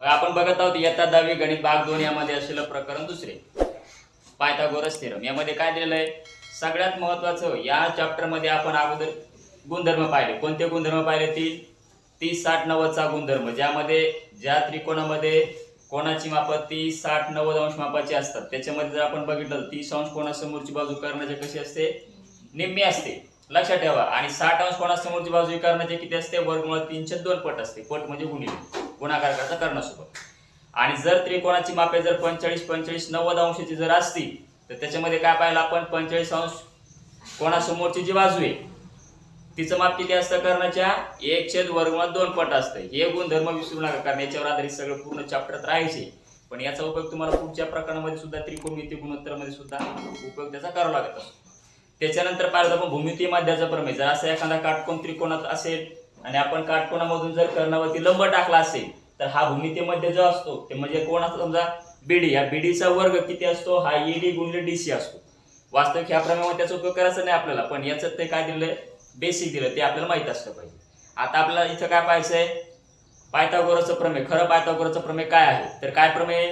आपण बघत आहोत येता दहावी गणित भाग दोन यामध्ये असलेलं प्रकरण दुसरे. पायथागोरस थिरम यामध्ये काय दिलेलं आहे? सगळ्यात महत्वाचं या चॅप्टरमध्ये आपण अगोदर गुणधर्म पाहिले. कोणते गुणधर्म पाहिले ती? तीस साठ नव्वदचा गुणधर्म ज्यामध्ये ज्या त्रिकोणामध्ये कोणाची माप तीस साठ नव्वद अंश मापाची असतात त्याच्यामध्ये जर आपण बघितलं तर तीस अंश कोणासमोरची बाजू करण्याचे कशी असते? निम्मी असते. लक्षात ठेवा. आणि साठ अंश कोणासमोरची बाजू करण्याचे किती असते? वर्गमुळात तीनशे दोन पट असते. पट म्हणजे गुणिले. गुणाकार करायचा कर्णासोबत आणि जर त्रिकोणाची मापे जर पंचेचाळीस पंचेचाळीस नव्वद अंशाची जर असतील तर त्याच्यामध्ये काय पाहिलं आपण? पंचेचाळीस अंश. कोणासमोरची जी बाजू आहे तिचं माप किती असतं कर्णाच्या? एक छेद वर्गमुळात दोन पट असतं. हे गुणधर्म विसरू नका कारण याच्यावर आधारित सगळं पूर्ण चॅप्टरात राहायचे. पण याचा उपयोग तुम्हाला पुढच्या प्रकरणामध्ये सुद्धा त्रिकोणमिती गुणोत्तरामध्ये सुद्धा उपयोग त्याचा करावा लागत असतो. त्याच्यानंतर पाहिलं तर आपण भूमिती प्रमेय. जर असा एखादा काटकोण त्रिकोणात असेल आणि आपण काटकोणामधून जर कर्णावरती लंब टाकला असेल तर हा भूमितीमध्ये जो असतो ते म्हणजे कोण असतो? समजा बीडी या बीडीचा वर्ग किती असतो? हा ईडी डी सी असतो. वास्तविक ह्या प्रमेयामध्ये त्याचा उपयोग करायचा नाही आपल्याला पण याचं ते काय दिलंय? बेसिक दिलं ते आपल्याला माहीत असलं पाहिजे. आता आपल्याला इथं काय पाहायचंय पायथागोराचं प्रमेय. खरं पायथागोराचं प्रमेय काय आहे? तर काय प्रमेय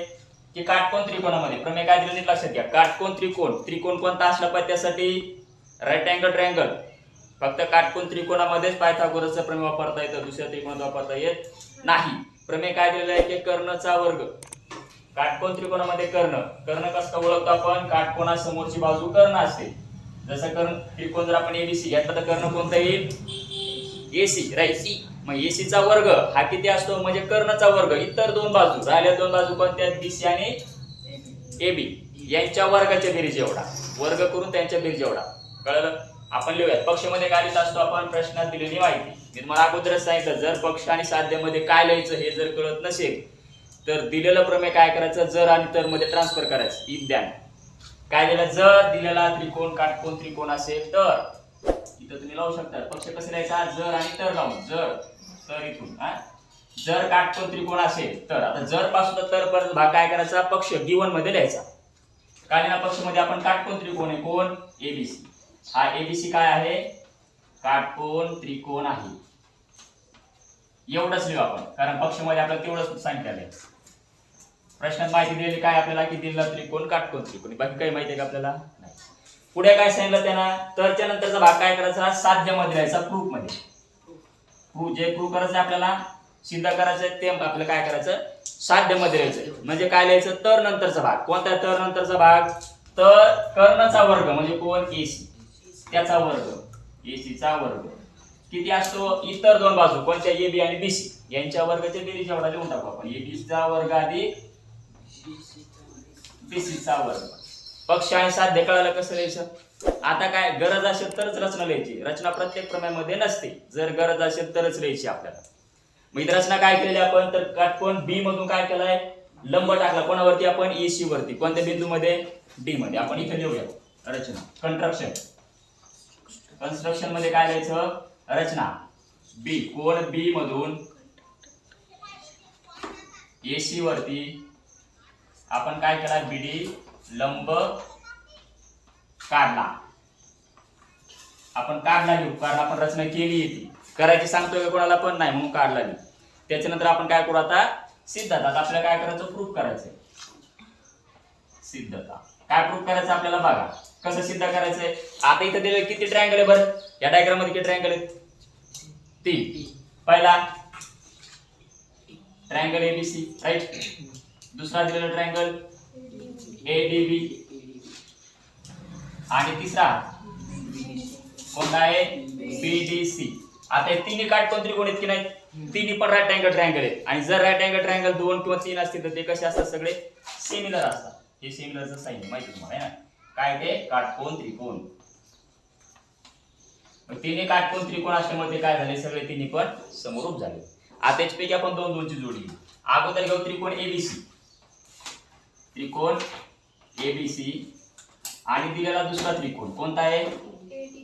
की काटकोण त्रिकोणामध्ये. प्रमेय काय दिलं? लक्षात घ्या. काटकोन त्रिकोण. त्रिकोण कोणता असला पाहिजे त्यासाठी? राईट अँगल ट्रँगल फक्त काटकोन त्रिकोणामध्येच पायथागोरसचं प्रमेय वापरता येतं दुसऱ्या त्रिकोणात वापरता येत नाही. प्रमेय काय दिलेलं आहे? की कर्णचा वर्ग. काटकोन त्रिकोणामध्ये कर्ण. कर्ण कसं ओळखतो आपण? काटकोणासमोरची बाजू कर्ण असते. जसं कर्ण त्रिकोण जर आपण एबीसी घेतला तर कर्ण कोणता येईल? एसी राईट मग एसीचा वर्ग हा किती असतो? म्हणजे कर्णचा वर्ग. इतर दोन बाजू. राहिल्या दोन बाजू कोणत्या बीसी आणि एबी यांच्या वर्गाच्या बेरीज एवढा वर्ग करून त्यांच्या बेरीज एवढा कळलं? आपण लिहूयात. पक्षमध्ये काय लिहित असतो आपण? प्रश्नात दिलेली माहिती. मी तुम्हाला अगोदरच सांगितलं जर पक्ष आणि साध्यमध्ये काय लिहायचं हे जर कळत नसेल तर दिलेलं प्रमेय काय करायचं? जर आणि तर मध्ये ट्रान्सफर करायचं. विज्ञान काय दिलं? जर दिलेला त्रिकोण काटकोण त्रिकोण असेल तर. इथं तुम्ही लावू शकता. पक्ष कसं लिहायचा? जर आणि तर लावून. जर तर इथून हा? जर काटकोण त्रिकोण असेल तर. आता जर पासून तर पर्यंत भाग काय करायचा? पक्ष गिवनमध्ये लिहायचा. कालीना पक्षमध्ये आपण काटकोण त्रिकोण आहे. कोण? एबीसी हा एबीसी काय आहे? काटकोन त्रिकोण आहे. एवढंच लिहू आपण कारण पक्षमध्ये आपल्याला तेवढंच सांगितलेलं आहे. प्रश्नात माहिती दिलेली काय आपल्याला? की दिलेला त्रिकोण काटकोन त्रिकोण. बाकी काही माहिती आहे का आपल्याला? नाही. पुढे काय सांगितलं त्यांना? तर नंतरचा भाग काय करायचा? साध्यमध्ये राहायचा प्रूफमध्ये प्रूफ जे प्रूफ करायचं आहे आपल्याला सिद्ध करायचं ते आपल्याला काय करायचं? साध्यमध्ये लिहायचं म्हणजे काय लिहायचं? तर नंतरचा भाग. कोणता तर नंतरचा भाग? तर कर्णचा वर्ग म्हणजे कोण? एसी त्याचा वर्ग एसीचा वर्ग. किती असतो? इतर दोन बाजू कोणत्या? ए बी आणि बीसी यांच्या वर्गाच्या बेरीज एवढा लिहून टाकू आपण. ए बीचा वर्ग अधिक बीसीचा वर्ग. पक्ष आणि साध्य कळालं कसं लिहायचं आता काय गरज असेल तरच रचना लिहायची. रचना प्रत्येक प्रमेयामध्ये नसते. जर गरज असेल तरच लिहायची आपल्याला. मग इथं रचना काय केली आपण? तर काटकोण बी मधून काय केलाय? लंब टाकला. कोणावरती? आपण एसी वरती. कोणत्या बिंदूमध्ये? डी मध्ये. आपण इथे लिहूया. रचना. कंट्रक्शन कन्स्ट्रक्शनमध्ये काय लिहायचं? रचना. बी कोण बी मधून एसी वरती आपण काय केला? बीडी लंब काढला. आपण काढला घेऊ कारण आपण रचना केली ती. करायची सांगतोय का कोणाला पण? नाही म्हणून काढला घेऊ त्याच्यानंतर आपण काय करू आता? सिद्धता. आता आपल्याला काय करायचं? प्रूफ करायचं सिद्धता. काय प्रूफ करायचं आपल्याला बघा. कसं सिद्ध करायचंय? आता इथं दिलं किती ट्रायंगल आहे बरं? या डायग्राममध्ये किती ट्रायंगल आहेत? तीन. पहिला ट्रायंगल एबीसी राईट दुसरा दिलेला ट्रायंगल ए डी बी आणि तिसरा कोणता आहे? बी डी सी आता हे तिन्ही काटकोन त्रिकोण आहेत की नाही तिन्ही पण राईट अँगल ट्रायंगल आहेत. आणि जर राईट अँगल ट्रायंगल दोन किंवा तीन असतील तर ते कसे असतात सगळे? सिमिलर असतात. हे सिमिलरचं साईन माहिती तुम्हाला आहे ना? काय ते? काटकोन त्रिकोण. मग काटकोन त्रिकोण असल्यामुळे ते काय झाले? सगळे तिन्ही पण समरूप झाले. आता याच्यापैकी आपण दोन दोनची जोडी अगोदर घेऊ त्रिकोण एबीसी त्रिकोण एबीसी आणि दिलेला दुसरा त्रिकोण. कोणता आहे?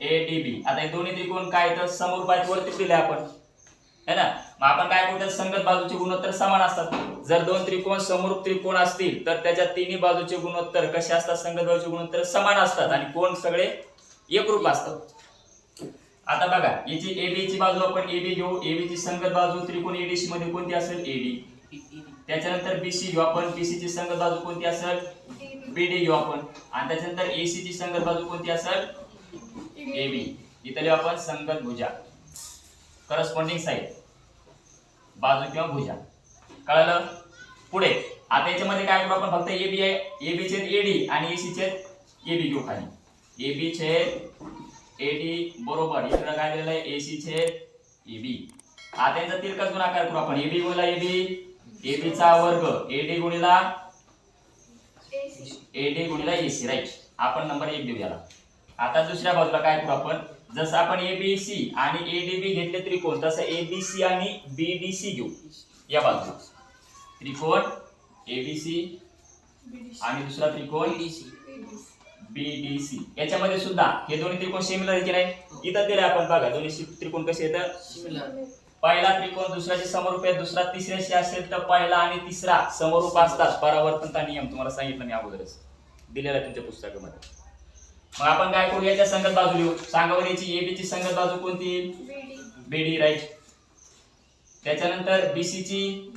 ए डी बी आता हे दोन्ही त्रिकोण काय तर समोर बाजू वरती दिले आपण. है ना? मग आपण काय बोलतो संगत बाजूचे गुणोत्तर समान असतात. जर दोन त्रिकोण समरूप त्रिकोण असतील तर त्याच्या तिन्ही बाजूचे गुणोत्तर कसे असतात? संगत बाजूचे गुणोत्तर समान असतात आणि कोण सगळे एकरूप असतात. आता बघा याची एबी ची बाजू आपण एबी घेऊ. एबी ची संगत बाजू त्रिकोण एडीसी मध्ये कोणती असेल? एडी त्याच्यानंतर बीसी घेऊ आपण. बीसी ची संगत बाजू कोणती असेल? बीडी घेऊ आपण. आणि त्याच्यानंतर एसी ची संगत बाजू कोणती असेल? एबी इथं आपण संगत भुजा. करस्पॉन्डिंग साईड बाजू किंवा भुजा. कळलं? पुढे. आता याच्यामध्ये काय करू आपण? फक्त एबी आहे एबी छेद एडी आणि एसी छेद एबी घेऊ खाली. एबी छेद एडी बरोबर. इकडं काय दिलेलं आहे? एसी छेद एबी आता यांचा तिरकस गुणाकार करू आपण. एबी गुणिला एबी एबीचा वर्ग. एडी गुणिला एडी गुणिला एसी राईट आपण नंबर एक देऊ याला आता दुसऱ्या बाजूला काय करू आपण? जसं आपण एबीसी आणि एडीबी घेतले त्रिकोण तसं एबीसी आणि बीडीसी घेऊ. या बाजूला. त्रिकोण एबीसी आणि दुसरा त्रिकोण बीडीसी याच्यामध्ये सुद्धा हे दोन्ही त्रिकोण सिमिलर की नाही? इथं दिले आपण बघा दोन्ही सि- त्रिकोण कसे येतात पहिला त्रिकोण दुसऱ्याचे समरूप आहे दुसरा तिसऱ्याशी असेल तर पहिला आणि तिसरा समरूप असतात. परावर्तनता नियम तुम्हाला सांगितलं मी अगोदरच. दिलेला आहे तुमच्या पुस्तकामध्ये. मग आपण काय करू? याच्या संगत बाजू लिहू. सांगा बरं याची एबी ची संगत बाजू कोणती? बीडी राईट त्याच्यानंतर बीसी ची?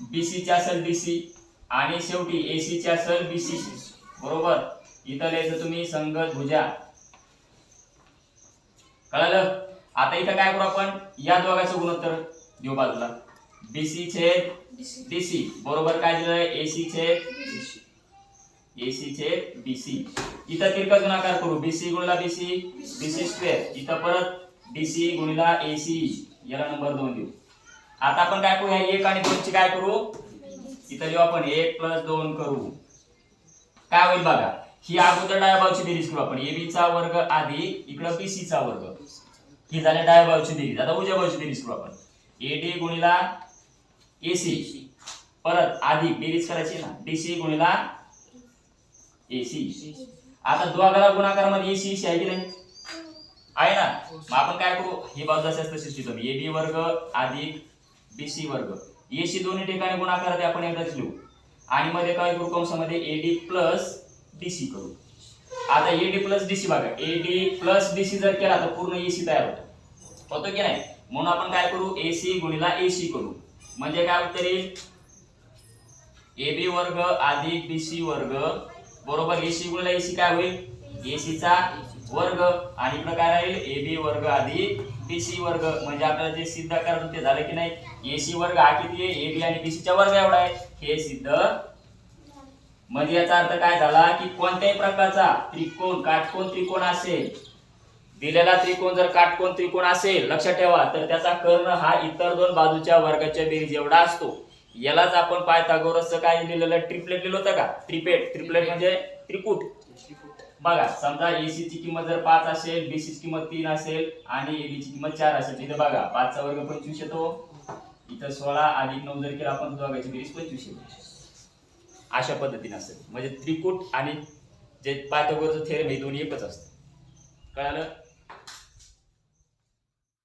बीसी ची असेल डीसी आणि शेवटी एसी ची असेल बीसी बरोबर? इथं लिहायचं तुम्ही संगत भुजा. कळालं? आता इथं काय करू आपण? या दोघांचं गुणोत्तर देऊ बाजूला. बीसी छेद डीसी बरोबर काय दिलं एसी छेद एसी चे बीसी इथं तिरका गुणाकार करू. BC गुणला B C B C square इथं परत बीसी गुणिला एसी याला नंबर दोन देऊ. आता आपण काय करूया? एक आणि दोनची काय करू? इथं लिहू आपण. एक प्लस दोन करू. काय होईल बघा? ही अगोदर डायबावची बेरीज करू आपण. एबीचा वर्ग आधी इकडं बीसीचा चा वर्ग. ही झाली डायबावची बेरीज. आता उजव्या बाजूची बेरीज करू आपण. एडी गुणिला एसी परत आधी बेरीज करायची ना? बीसी गुणिला एसी आता दोघाला गुणाकारामध्ये एसी एसी आहे की नाही? आहे ना? मग आपण काय करू? ही बाजू असेल तशीच लिहितो मी वर्ग अधिक बी सी वर्ग. एसी दोन्ही ठिकाणी गुणाकार ते आपण एकदाच लिहू. आणि मध्ये काय करू? कंसामध्ये डी प्लस डीसी करू. आता ए डी प्लस डीसी बघा. ए डी प्लस डीसी जर केला तर पूर्ण एसी तयार होतो. होतो की नाही? म्हणून आपण काय करू? एसी गुणिला एसी करू. म्हणजे काय उत्तर येईल बी वर्ग अधिक बीसी वर्ग बरोबर एसी गुणला एसी काय होईल? एसीचा चा वर्ग. आणि प्रकार काय राहील? एबी वर्ग अधिक बीसी वर्ग. म्हणजे आपल्याला जे सिद्ध करायचं ते झालं की नाही? एसी वर्ग हा किती आहे? एबी आणि BC चा वर्ग एवढा आहे. हे सिद्ध म्हणजे याचा अर्थ काय झाला की कोणत्याही प्रकारचा त्रिकोण काटकोण त्रिकोण असेल दिलेला त्रिकोण जर काटकोण त्रिकोण असेल लक्षात ठेवा तर त्याचा कर्ण हा इतर दोन बाजूच्या वर्गाच्या बेरीज एवढा असतो. यालाच आपण पायथागोरसचं काय लिहिलेलं? ट्रिपलेट लिहिलं होतं का? त्रिपेट ट्रिपलेट म्हणजे त्रिकूट. बघा समजा एसी ची किंमत जर पाच असेल बीसी ची किंमत तीन असेल आणि एबीची किंमत चार असेल. तिथे बघा पाचचा वर्ग पंचवीस येतो. इथं सोळा अधिक नऊ जर केला आपण दोघांची बेरीज पंचवीस येतो अशा पद्धतीने असेल. म्हणजे त्रिकूट आणि जे पायथागोरचं थेरम हे दोन्ही एकच असतं. कळालं?